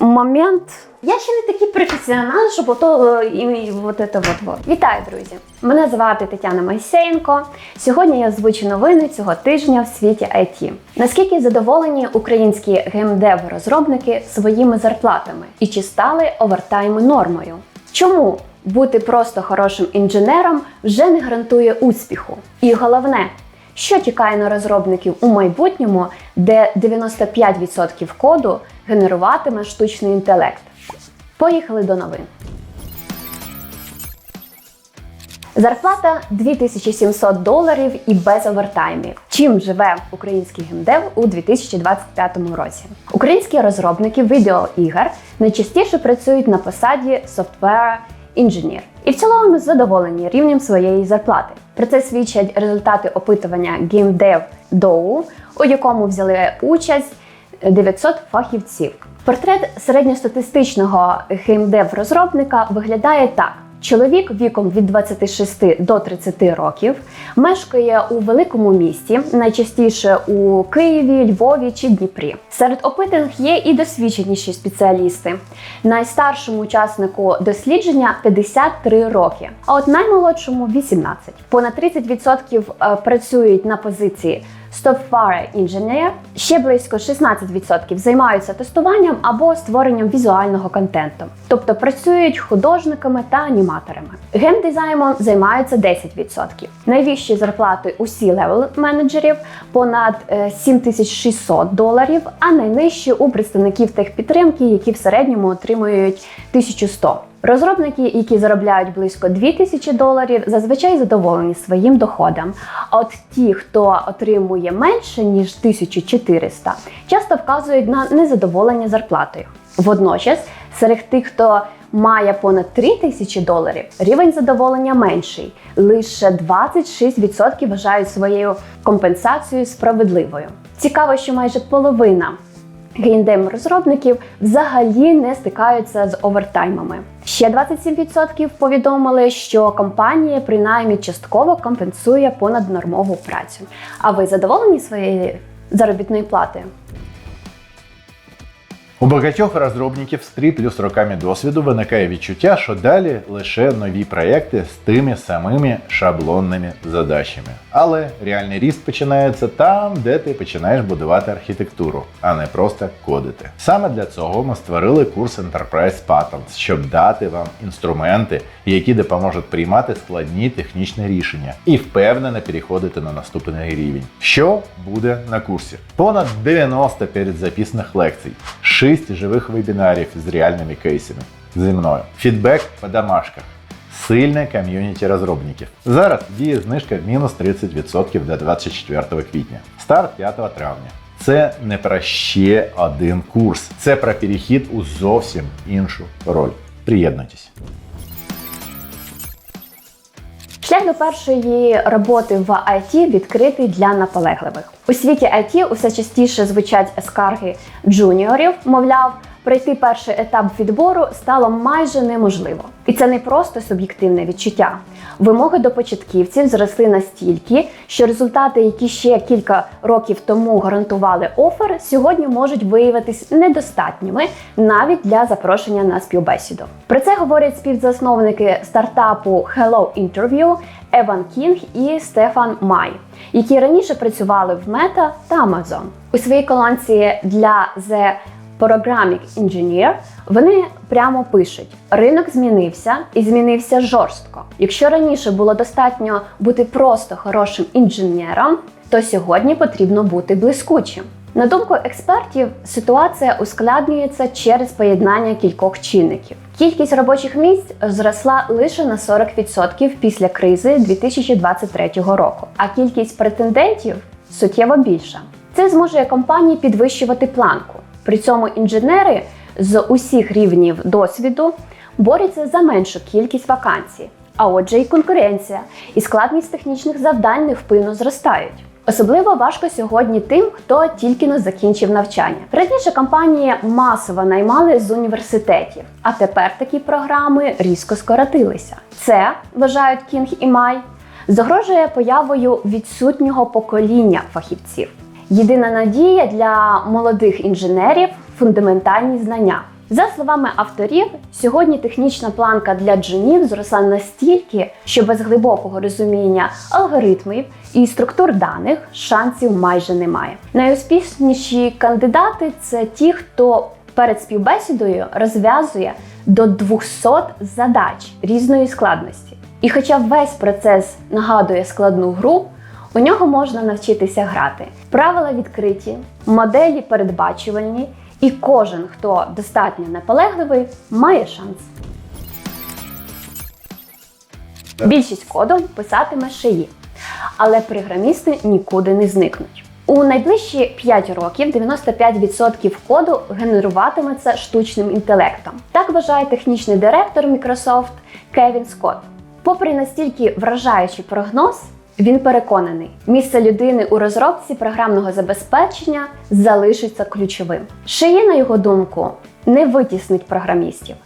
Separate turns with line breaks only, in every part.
момент. Я ще не такий професіонал, щоб ото е, і, і от это вот, вот. Вітаю, друзі! Мене звати Тетяна Моїсеєнко. Сьогодні я озвучу новини цього тижня в світі IT. Наскільки задоволені українські геймдев-розробники своїми зарплатами і чи стали овертайми нормою? Чому бути просто хорошим інженером вже не гарантує успіху? І головне, що чекає на розробників у майбутньому, де 95% коду генеруватиме штучний інтелект? Поїхали до новин. Зарплата 2700 доларів і без овертаймів. Чим живе український геймдев у 2025 році? Українські розробники відеоігр найчастіше працюють на посаді software інженер і в цілому задоволені рівнем своєї зарплати. Про це свідчать результати опитування GameDev DOU, у якому взяли участь 900 фахівців. Портрет середньостатистичного геймдев-розробника виглядає так. Чоловік віком від 26 до 30 років мешкає у великому місті, найчастіше у Києві, Львові чи Дніпрі. Серед опитаних є і досвідченіші спеціалісти. Найстаршому учаснику дослідження 53 роки, а от наймолодшому 18. Понад 30% е, працюють на позиції Software Engineer, ще близько 16% займаються тестуванням або створенням візуального контенту, тобто працюють художниками та аніматорами. Геймдизайном займаються 10%. Найвищі зарплати у C-level менеджерів понад е, 7600 доларів, а найнижчі у представників техпідтримки, які в середньому отримують 1100. Розробники, які заробляють близько 2000 доларів, зазвичай задоволені своїм доходом. А от ті, хто отримує менше ніж 1400, часто вказують на незадоволення зарплатою. Водночас, серед тих, хто має понад 3000 доларів, рівень задоволення менший. Лише 26% вважають своєю компенсацією справедливою. Цікаво, що майже половина геймдем розробників взагалі не стикаються з овертаймами. Ще 27% повідомили, що компанія принаймні частково компенсує понаднормову працю. А ви задоволені своєю заробітною платою?
У багатьох розробників з 3 плюс роками досвіду виникає відчуття, що далі лише нові проекти з тими самими шаблонними задачами. Але реальний ріст починається там, де ти починаєш будувати архітектуру, а не просто кодити. Саме для цього ми створили курс Enterprise Patterns, щоб дати вам інструменти, які допоможуть приймати складні технічні рішення і впевнено переходити на наступний рівень. Що буде на курсі? Понад 90 передзаписаних лекцій. 6 живих вебінарів з реальними кейсами зі мною. Фідбек по домашках. Сильне ком'юніті розробників. Зараз діє знижка мінус 30% до 24 квітня. Старт 5 травня. Це не про ще один курс. Це про перехід у зовсім іншу роль. Приєднуйтесь.
До першої роботи в IT відкритий для наполегливих. У світі IT усе частіше звучать скарги джуніорів, мовляв, пройти перший етап відбору стало майже неможливо. І це не просто суб'єктивне відчуття. Вимоги до початківців зросли настільки, що результати, які ще кілька років тому гарантували офер, сьогодні можуть виявитись недостатніми навіть для запрошення на співбесіду. Про це говорять співзасновники стартапу Hello Interview Еван Кінг і Стефан Май, які раніше працювали в Meta та Amazon. У своїй колонці для The Programming Engineer вони прямо пишуть: ринок змінився і змінився жорстко. Якщо раніше було достатньо бути просто хорошим інженером, то сьогодні потрібно бути блискучим. На думку експертів, ситуація ускладнюється через поєднання кількох чинників. Кількість робочих місць зросла лише на 40% після кризи 2023 року, а кількість претендентів суттєво більша. Це зможе компанії підвищувати планку. При цьому інженери з усіх рівнів досвіду борються за меншу кількість вакансій. А отже, і конкуренція, і складність технічних завдань невпинно зростають. Особливо важко сьогодні тим, хто тільки не закінчив навчання. Раніше компанії масово наймали з університетів, а тепер такі програми різко скоротилися. Це вважають Кінг і Май, загрожує появою відсутнього покоління фахівців. Єдина надія для молодих інженерів фундаментальні знання. За словами авторів, сьогодні технічна планка для джунів зросла настільки, що без глибокого розуміння алгоритмів і структур даних шансів майже немає. Найуспішніші кандидати це ті, хто перед співбесідою розв'язує до 200 задач різної складності. І хоча весь процес нагадує складну гру, у нього можна навчитися грати. Правила відкриті, моделі передбачувальні, і кожен, хто достатньо наполегливий, має шанс. Більшість коду писатиме шиї, але програмісти нікуди не зникнуть. У найближчі 5 років 95% коду генеруватиметься штучним інтелектом. Так вважає технічний директор Microsoft Кевін Скотт. Попри настільки вражаючий прогноз, він переконаний, місце людини у розробці програмного забезпечення залишиться ключовим. Шиї, на його думку, не витіснить програмістів,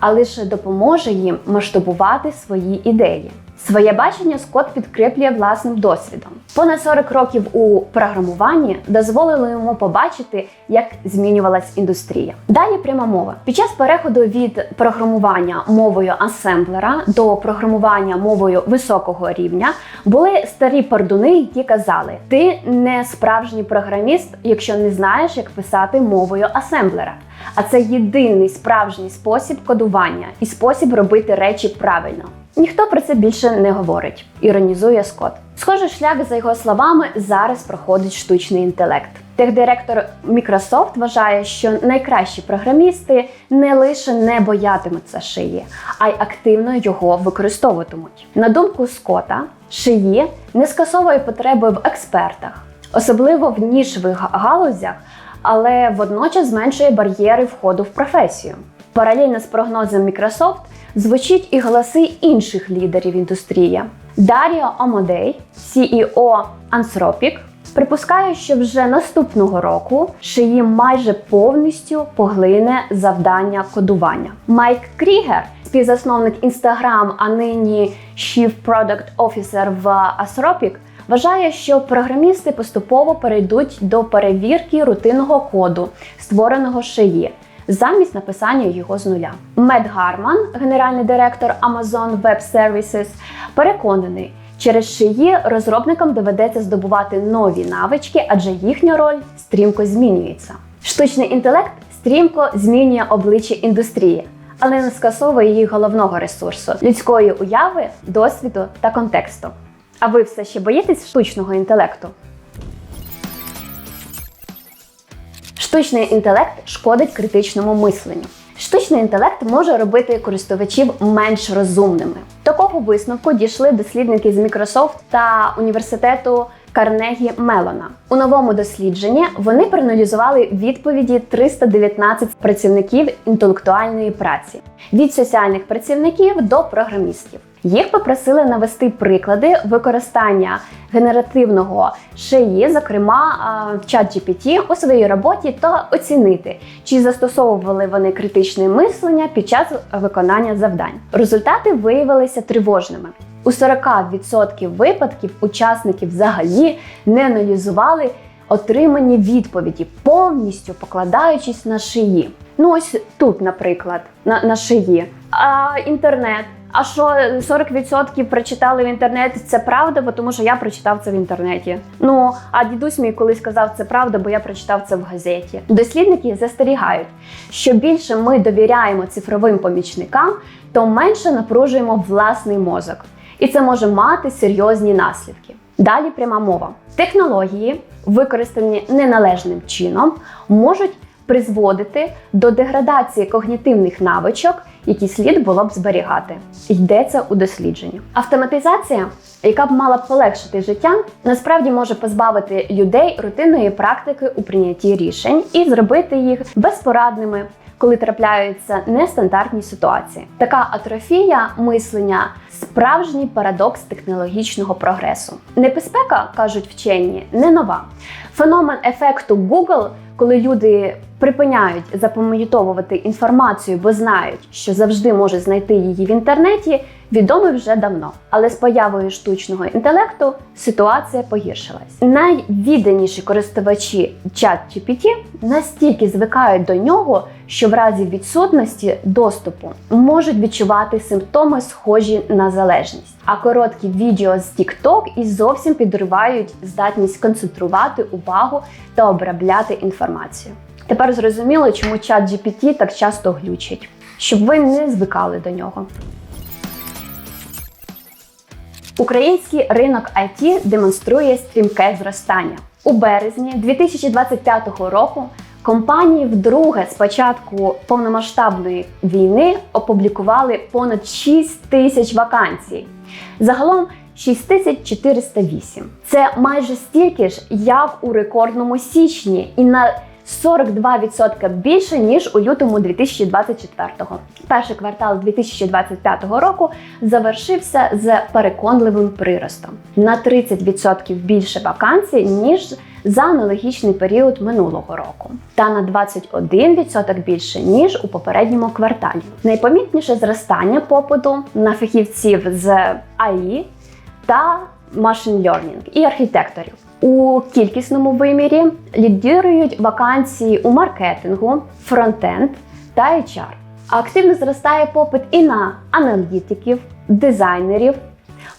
а лише допоможе їм масштабувати свої ідеї. Своє бачення Скотт підкріплює власним досвідом. Понад 40 років у програмуванні дозволили йому побачити, як змінювалась індустрія. Далі пряма мова. Під час переходу від програмування мовою асемблера до програмування мовою високого рівня були старі пардуни, які казали: ти не справжній програміст, якщо не знаєш, як писати мовою асемблера. А це єдиний справжній спосіб кодування і спосіб робити речі правильно. Ніхто про це більше не говорить, іронізує Скотт. Схожий шлях, за його словами, зараз проходить штучний інтелект. Техдиректор Microsoft вважає, що найкращі програмісти не лише не боятимуться шиї, а й активно його використовуватимуть. На думку Скотта, шиї не скасовує потреби в експертах, особливо в нішових галузях, але водночас зменшує бар'єри входу в професію. Паралельно з прогнозом Microsoft звучить і голоси інших лідерів індустрії. Даріо Омодей, CEO Anthropic, припускає, що вже наступного року шиї майже повністю поглине завдання кодування. Майк Крігер, співзасновник Instagram, а нині Chief Product Officer в Anthropic, Вважає, що програмісти поступово перейдуть до перевірки рутинного коду, створеного шиї, замість написання його з нуля. Мед Гарман, генеральний директор Amazon Web Services, переконаний, через шиї розробникам доведеться здобувати нові навички, адже їхня роль стрімко змінюється. Штучний інтелект стрімко змінює обличчя індустрії. Але не скасовує її головного ресурсу людської уяви, досвіду та контексту. А ви все ще боїтесь штучного інтелекту? Штучний інтелект шкодить критичному мисленню. Штучний інтелект може робити користувачів менш розумними. Такого висновку дійшли дослідники з Microsoft та університету Карнегі Мелона. У новому дослідженні вони проаналізували відповіді 319 працівників інтелектуальної праці від соціальних працівників до програмістів. Їх попросили навести приклади використання генеративного шиї, зокрема в ChatGPT, у своїй роботі та оцінити, чи застосовували вони критичне мислення під час виконання завдань. Результати виявилися тривожними. У 40% випадків учасники взагалі не аналізували отримані відповіді, повністю покладаючись на шиї. Ну ось тут, наприклад, на, на шиї. А інтернет. А що 40% прочитали в інтернеті, це правда, бо тому що я прочитав це в інтернеті. Ну а дідусь мій колись сказав, це правда, бо я прочитав це в газеті. Дослідники застерігають, що більше ми довіряємо цифровим помічникам, то менше напружуємо власний мозок. І це може мати серйозні наслідки. Далі пряма мова. Технології, використані неналежним чином, можуть призводити до деградації когнітивних навичок, які слід було б зберігати. Йдеться у дослідженні. Автоматизація, яка б мала полегшити життя, насправді може позбавити людей рутинної практики у прийнятті рішень і зробити їх безпорадними. Коли трапляються нестандартні ситуації, така атрофія мислення справжній парадокс технологічного прогресу. Небезпека, кажуть вчені, не нова. Феномен ефекту Google, коли люди припиняють запам'ятовувати інформацію, бо знають, що завжди можуть знайти її в інтернеті, відомий вже давно. Але з появою штучного інтелекту ситуація погіршилась. Найвідданіші користувачі ChatGPT настільки звикають до нього, що в разі відсутності доступу можуть відчувати симптоми, схожі на залежність. А короткі відео з TikTok і зовсім підривають здатність концентрувати увагу та обробляти інформацію. Тепер зрозуміло, чому чат GPT так часто глючить, щоб ви не звикали до нього. Український ринок IT демонструє стрімке зростання. У березні 2025 року компанії вдруге з початку повномасштабної війни опублікували понад 6 тисяч вакансій. Загалом 6408. Це майже стільки ж, як у рекордному січні, і на 42% більше ніж у лютому 2024-го. Перший квартал 2025 року завершився з переконливим приростом на 30% більше вакансій ніж за аналогічний період минулого року, та на 21% більше ніж у попередньому кварталі. Найпомітніше зростання попиту на фахівців з АІ та Machine Learning і архітекторів. У кількісному вимірі лідірують вакансії у маркетингу, фронтенд та HR. Активно зростає попит і на аналітиків, дизайнерів,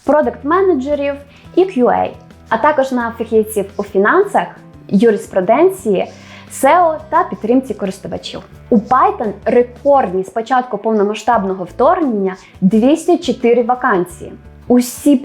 продакт-менеджерів і QA, а також на фахівців у фінансах, юриспруденції, SEO та підтримці користувачів. У Python рекордні з початку повномасштабного вторгнення 204 вакансії. У C++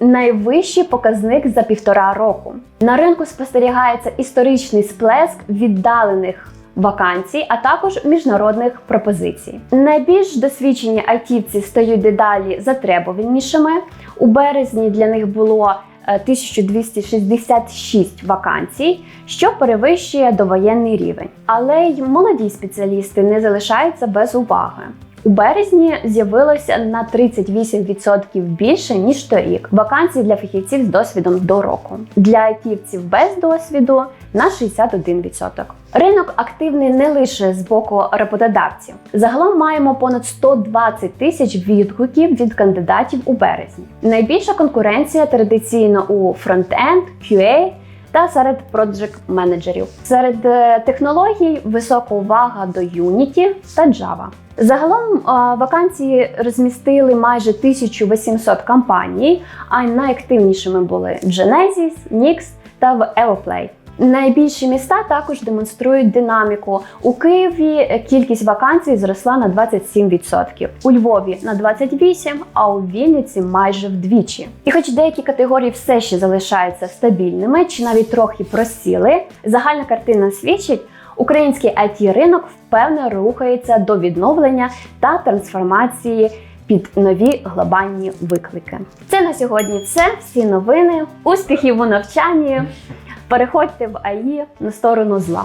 найвищий показник за півтора року. На ринку спостерігається історичний сплеск віддалених вакансій, а також міжнародних пропозицій. Найбільш досвідчені айтівці стають дедалі затребуванішими. У березні для них було е, 1266 вакансій, що перевищує довоєнний рівень. Але й молоді спеціалісти не залишаються без уваги. У березні з'явилося на 38% більше ніж торік. Вакансій для фахівців з досвідом до року. Для айтівців без досвіду на 61%. Ринок активний не лише з боку роботодавців. Загалом маємо понад 120 тисяч відгуків від кандидатів у березні. Найбільша конкуренція традиційно у фронтенд, QA та серед проджект менеджерів. Серед е, технологій висока увага до Unity та Java. Загалом е, вакансії розмістили майже 1800 компаній, а найактивнішими були Genesis, Nix та Evoplay. Найбільші міста також демонструють динаміку. У Києві кількість вакансій зросла на 27%, у Львові на 28%, а у Вінниці майже вдвічі. І хоч деякі категорії все ще залишаються стабільними чи навіть трохи просіли, загальна картина свідчить, український it ринок впевнено рухається до відновлення та трансформації під нові глобальні виклики. Це на сьогодні все. Всі новини, успіхів у навчанні. Переходьте в АІ на сторону зла.